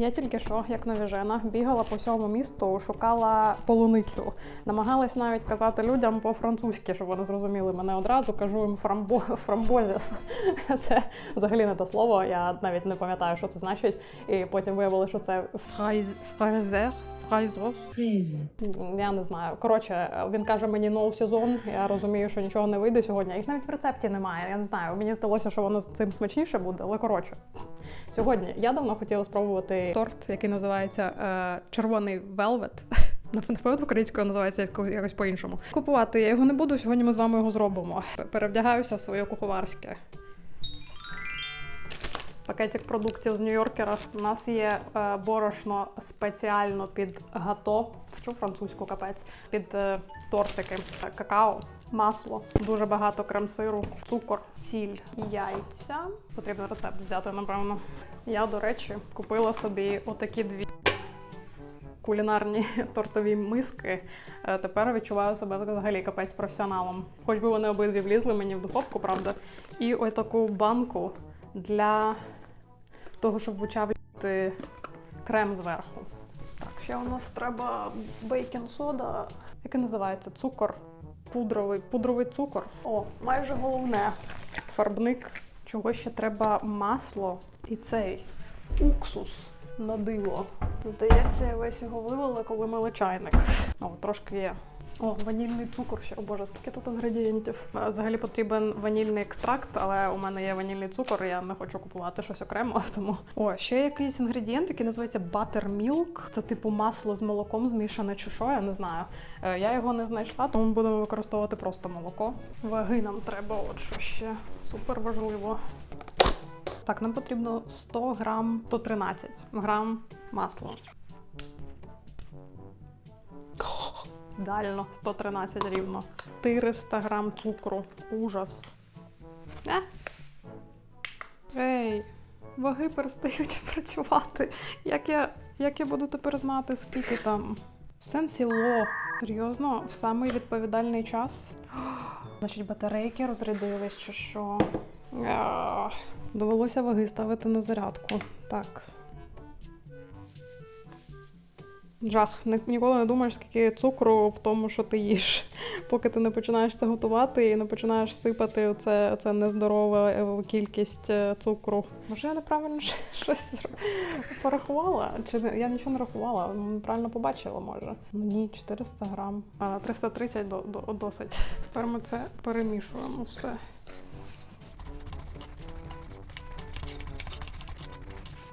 Я тільки що, як навіжена, бігала по всьому місту, шукала полуницю. Намагалась навіть казати людям по-французьки, щоб вони зрозуміли мене одразу. Кажу їм фрамбо, фрамбозіс. Це взагалі не те слово. Я навіть не пам'ятаю, що це значить. І потім виявили, що це фрайз, фрайзер. Фрайзрос. Я не знаю. Коротше, він каже мені ноу сезон. Я розумію, що нічого не вийде сьогодні. Їх навіть в рецепті немає. Я не знаю. Мені здалося, що воно з цим смачніше буде, але коротше. Сьогодні я давно хотіла спробувати торт, який називається е, червоний велвет. Напевно, українською називається якось по-іншому. Купувати я його не буду. Сьогодні ми з вами його зробимо. Перевдягаюся в своє куховарське. Пакетик продуктів з Нью-Йоркера. У нас є е, борошно спеціально під гато, вчу французьку капець, під е, тортики, какао, масло, дуже багато крем-сиру, цукор, сіль, яйця. Потрібно рецепт взяти, напевно. Я, до речі, купила собі отакі дві кулінарні тортові миски. Е, Тепер відчуваю себе взагалі капець професіоналом. Хоч би вони обидві влізли мені в духовку, правда. І ось таку банку для того, щоб вичавлювати крем зверху. Так, ще у нас треба бейкінг сода. Як називається? Цукор. Пудровий, пудровий цукор. О, майже головне. Фарбник. Чого ще треба масло і цей уксус на диво. Здається, я весь його вилила, коли мила чайник. О, трошки є. О, ванільний цукор ще. О боже, скільки тут інгредієнтів. Е, Взагалі потрібен ванільний екстракт, але у мене є ванільний цукор, я не хочу купувати щось окремо. Тому о, ще якийсь інгредієнт, який називається buttermilk. Це типу масло з молоком змішане чи що, я не знаю. Е, Я його не знайшла, тому будемо використовувати просто молоко. Ваги нам треба, от що ще супер важливо. Так, нам потрібно 100 грам, 113 грам масла. Ідеально, 113 рівно. 400 грам цукру. Ужас. Е? Ей, ваги перестають працювати. Як я, як я буду тепер знати, скільки там? Сенсіло. Серйозно, в самий відповідальний час. Значить, батарейки розрядились чи що. А, Довелося ваги ставити на зарядку. Так. Жах. Ні- Ніколи не думаєш, скільки цукру в тому, що ти їш. Поки ти не починаєш це готувати і не починаєш сипати оце, оце нездорове е, кількість е, цукру. Може, я неправильно щось порахувала? Чи я нічого не рахувала? Неправильно побачила, може. Ну, Ні, 400 грам. А 330 до, до, досить. Тепер ми це перемішуємо все.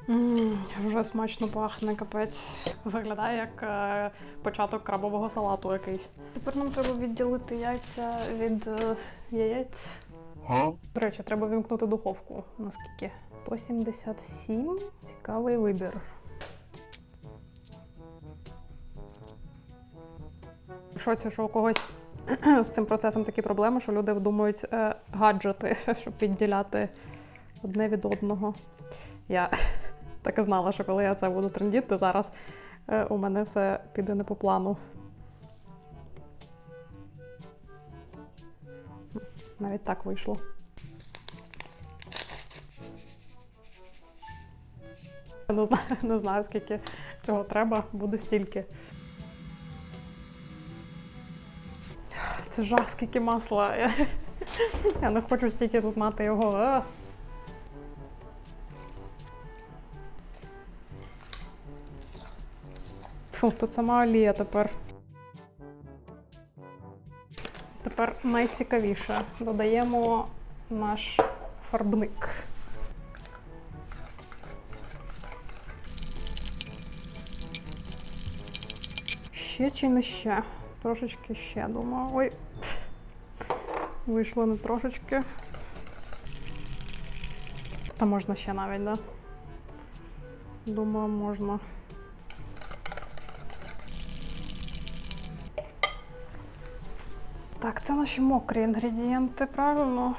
Вже смачно пахне капець. Виглядає як е, початок крабового салату якийсь. Тепер нам треба відділити яйця від е, яєць. До речі, треба вімкнути духовку. Наскільки? 177. Цікавий вибір. В шоці, що у когось з цим процесом такі проблеми, що люди думають е, гаджети, щоб відділяти одне від одного. Я так і знала, що коли я це буду трендіти, зараз е, у мене все піде не по плану. Навіть так вийшло. Не знаю, не знаю, скільки цього треба, буде стільки. Це жах, скільки масла. Я, я не хочу стільки тут мати його. Фу, тут сама олія тепер. Тепер найцікавіше. Додаємо наш фарбник. Ще чи не ще? Трошечки ще, думаю. Ой. Вийшло не трошечки. Та можна ще навіть, да? Думаю, можна. це наші мокрі інгредієнти, правильно?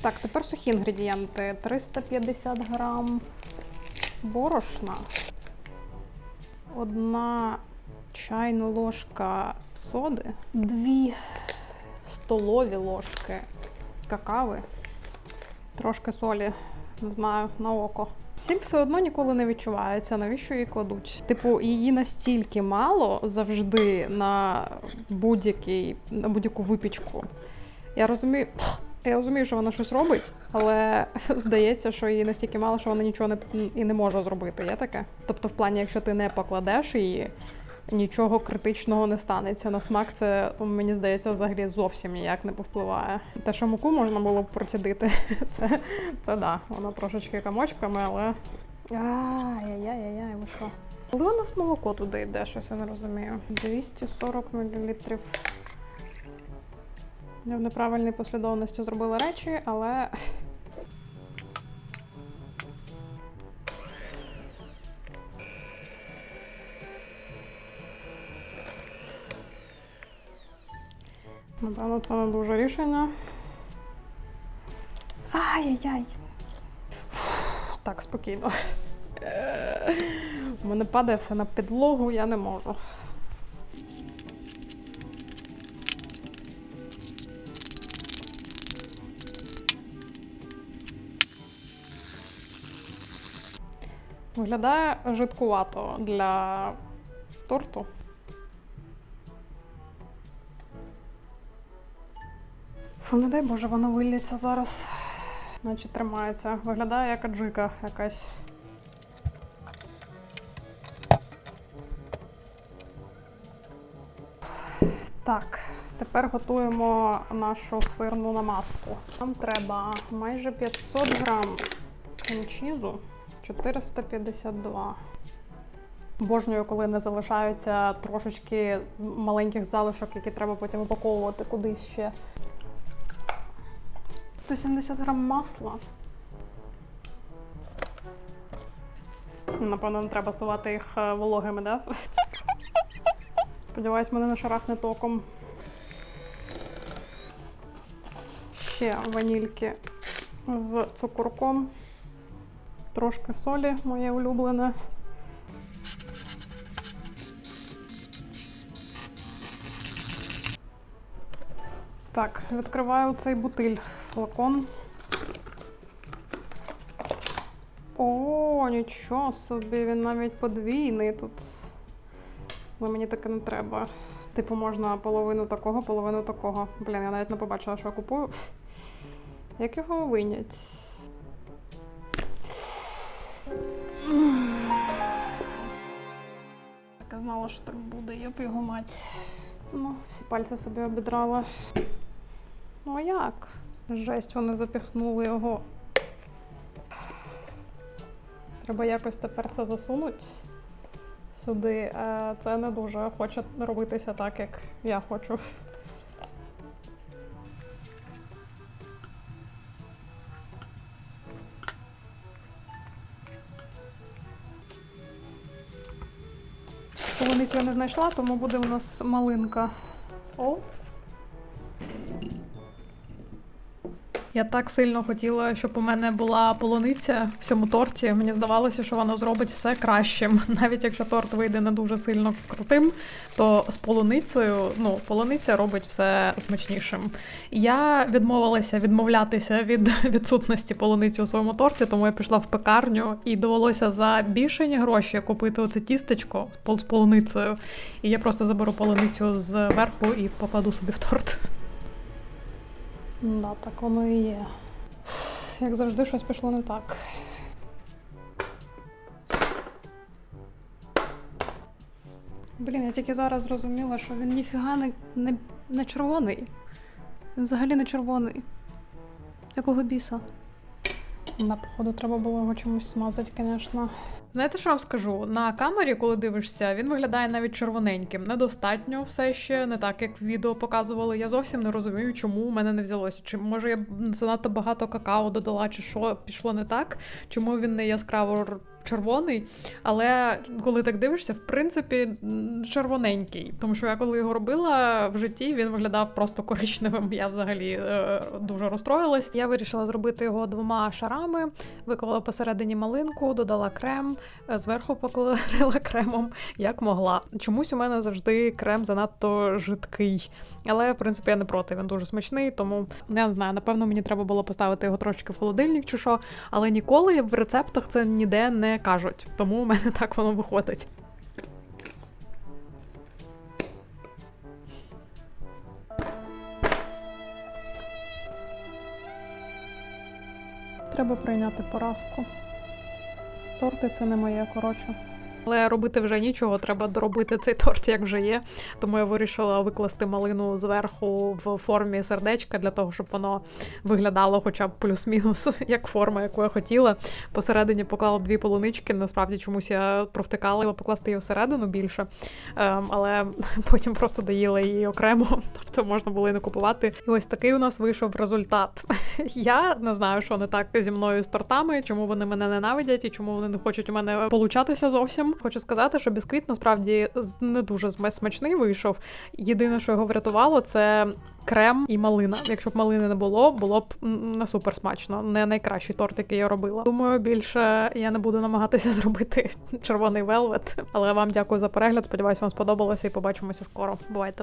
Так, тепер сухі інгредієнти 350 грам борошна одна чайна ложка соди, дві столові ложки какави, трошки солі, не знаю, на око. Сіль все одно ніколи не відчувається, навіщо її кладуть? Типу, її настільки мало завжди на будь-який на будь-яку випічку. Я розумію, я розумію, що вона щось робить, але здається, що її настільки мало, що вона нічого не і не може зробити. Є таке? Тобто, в плані, якщо ти не покладеш її, нічого критичного не станеться. На смак це мені здається взагалі зовсім ніяк не повпливає. Те, що муку можна було б процідити, це, це да, воно трошечки комочками, але. Ай-яй-яй-яй, ви що? Коли у нас молоко туди йде, щось я не розумію. 240 мл. Я в неправильній послідовності зробила речі, але. Напевно, це не дуже рішення. Ай-яй-яй. Так, спокійно. Е, У мене падає все на підлогу, я не можу. Виглядає жидкувато для торту. Фу, не дай Боже, воно виліться зараз. Наче тримається. Виглядає як аджика якась. Так, тепер готуємо нашу сирну намазку. Нам треба майже 500 грам крем-чізу, 452. Обожнюю, коли не залишаються трошечки маленьких залишок, які треба потім упаковувати кудись ще. 170 грам масла. Напевно, не треба сувати їх е, вологими, да? Сподіваюсь, мене не шарахне током. Ще ванільки з цукорком. Трошки солі, моє улюблене. Так, відкриваю цей бутиль флакон. О, нічого собі, він навіть подвійний тут. Але мені таке не треба. Типу, можна половину такого, половину такого. Блін, я навіть не побачила, що я купую. Як його винять? Так я знала, що так буде, йоп його мать. Ну, всі пальці собі обідрала. Ну а як? Жесть, вони запіхнули його. Треба якось тепер це засунути сюди. Е, Це не дуже хоче робитися так, як я хочу. Полуницю я не знайшла, тому буде у нас малинка. О, Я так сильно хотіла, щоб у мене була полуниця в цьому торті. Мені здавалося, що воно зробить все кращим. Навіть якщо торт вийде не дуже сильно крутим, то з полуницею, ну, полуниця робить все смачнішим. Я відмовилася відмовлятися від відсутності полуниці у своєму торті, тому я пішла в пекарню і довелося за більшені гроші купити оце тістечко з полуницею. І я просто заберу полуницю зверху і покладу собі в торт. Да, так воно і є. Як завжди, щось пішло не так. Блін, я тільки зараз зрозуміла, що він ніфіга не, не, не червоний. Він взагалі не червоний. Якого біса? На походу треба було його чомусь смазати, звісно. Знаєте, що вам скажу? На камері, коли дивишся, він виглядає навіть червоненьким. Недостатньо все ще, не так, як відео показували. Я зовсім не розумію, чому у мене не взялося. Чи може я занадто багато какао додала, чи що пішло не так? Чому він не яскраво червоний, але коли так дивишся, в принципі, червоненький. Тому що я коли його робила в житті, він виглядав просто коричневим. Я взагалі е, дуже розстроїлась. Я вирішила зробити його двома шарами, виклала посередині малинку, додала крем, е, зверху покрила кремом, як могла. Чомусь у мене завжди крем занадто жидкий. Але в принципі я не проти, він дуже смачний, тому я не знаю, напевно, мені треба було поставити його трошки в холодильник чи що, але ніколи в рецептах це ніде не кажуть. Тому у мене так воно виходить. Треба прийняти поразку. Торти це не моє, коротше. Але робити вже нічого, треба доробити цей торт, як вже є. Тому я вирішила викласти малину зверху в формі сердечка для того, щоб воно виглядало хоча б плюс-мінус як форма, яку я хотіла. Посередині поклала дві полунички. Насправді чомусь я провтикала покласти її всередину більше, Ем, але потім просто доїла її окремо, тобто можна було і не купувати. І ось такий у нас вийшов результат. Я не знаю, що не так зі мною з тортами, чому вони мене ненавидять і чому вони не хочуть у мене получатися зовсім. Хочу сказати, що бісквіт насправді не дуже смачний вийшов. Єдине, що його врятувало, це крем і малина. Якщо б малини не було, було б не супер смачно. Не найкращий торт, який я робила. Думаю, більше я не буду намагатися зробити червоний велвет. Але вам дякую за перегляд. Сподіваюся, вам сподобалося і побачимося скоро. Бувайте!